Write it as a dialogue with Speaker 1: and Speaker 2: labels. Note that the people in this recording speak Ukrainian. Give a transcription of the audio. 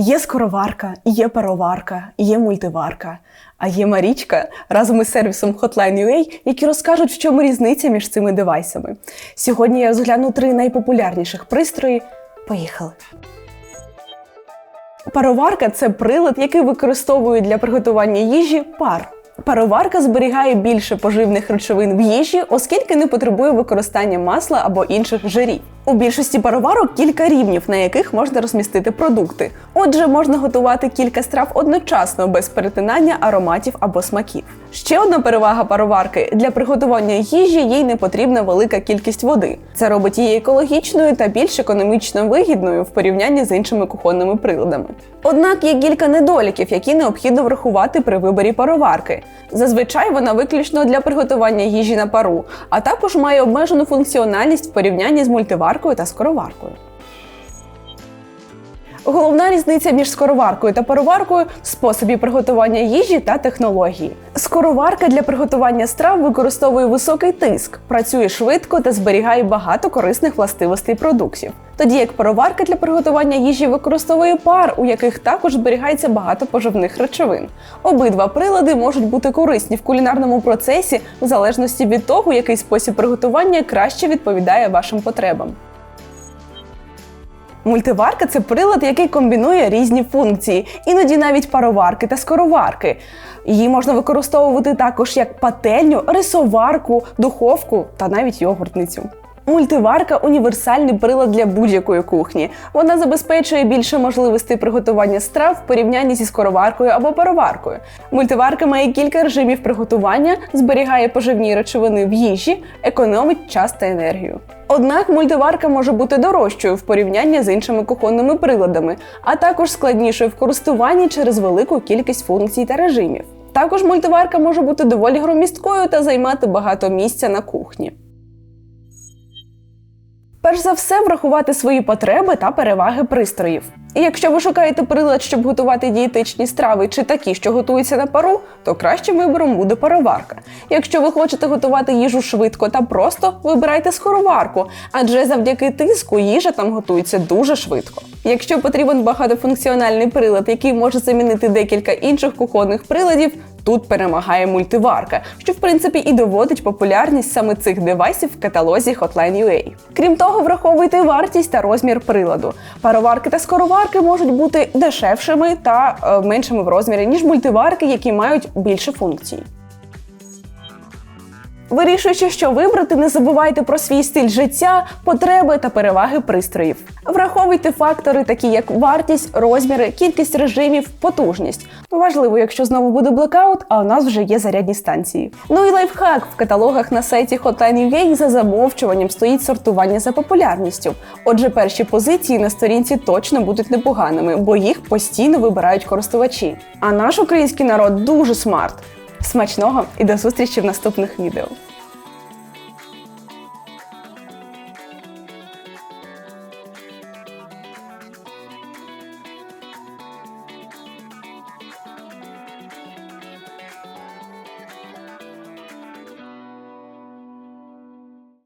Speaker 1: Є скороварка, є пароварка, є мультиварка. А є Марічка разом із сервісом Hotline.ua, які розкажуть, в чому різниця між цими девайсами. Сьогодні я розгляну три найпопулярніших пристрої. Поїхали! Пароварка це прилад, який використовують для приготування їжі пар. Пароварка зберігає більше поживних речовин в їжі, оскільки не потребує використання масла або інших жирів. У більшості пароварок кілька рівнів, на яких можна розмістити продукти. Отже, можна готувати кілька страв одночасно без перетинання ароматів або смаків. Ще одна перевага пароварки для приготування їжі їй не потрібна велика кількість води. Це робить її екологічною та більш економічно вигідною в порівнянні з іншими кухонними приладами. Однак є кілька недоліків, які необхідно врахувати при виборі пароварки. Зазвичай вона виключно для приготування їжі на пару, а також має обмежену функціональність в порівнянні з мультиваркою та скороваркою. Головна різниця між скороваркою та пароваркою в способі приготування їжі та технології. Скороварка для приготування страв використовує високий тиск, працює швидко та зберігає багато корисних властивостей продуктів. Тоді як пароварка для приготування їжі використовує пар, у яких також зберігається багато поживних речовин. Обидва прилади можуть бути корисні в кулінарному процесі в залежності від того, який спосіб приготування краще відповідає вашим потребам. Мультиварка це прилад, який комбінує різні функції, іноді навіть пароварки та скороварки. Її можна використовувати також як пательню, рисоварку, духовку та навіть йогуртницю. Мультиварка універсальний прилад для будь-якої кухні. Вона забезпечує більше можливостей приготування страв в порівнянні зі скороваркою або пароваркою. Мультиварка має кілька режимів приготування, зберігає поживні речовини в їжі, економить час та енергію. Однак мультиварка може бути дорожчою в порівнянні з іншими кухонними приладами, а також складнішою в користуванні через велику кількість функцій та режимів. Також мультиварка може бути доволі громісткою та займати багато місця на кухні. Перш за все, врахувати свої потреби та переваги пристроїв. І якщо ви шукаєте прилад, щоб готувати дієтичні страви чи такі, що готуються на пару, то кращим вибором буде пароварка. Якщо ви хочете готувати їжу швидко та просто, вибирайте скороварку, адже завдяки тиску їжа там готується дуже швидко. Якщо потрібен багатофункціональний прилад, який може замінити декілька інших кухонних приладів, тут перемагає мультиварка, що в принципі і доводить популярність саме цих девайсів в каталозі Hotline.ua. Крім того, враховуйте вартість та розмір приладу. Пароварки та скороварки можуть бути дешевшими та е, меншими в розмірі, ніж мультиварки, які мають більше функцій. Вирішуючи, що вибрати, не забувайте про свій стиль життя, потреби та переваги пристроїв. Враховуйте фактори, такі як вартість, розміри, кількість режимів, потужність. Важливо, якщо знову буде блекаут, а у нас вже є зарядні станції. Ну і лайфхак в каталогах на сайті Hotline.ua за замовчуванням стоїть сортування за популярністю. Отже, перші позиції на сторінці точно будуть непоганими, бо їх постійно вибирають користувачі. А наш український народ дуже смарт. Смачного і до зустрічі в наступних відео.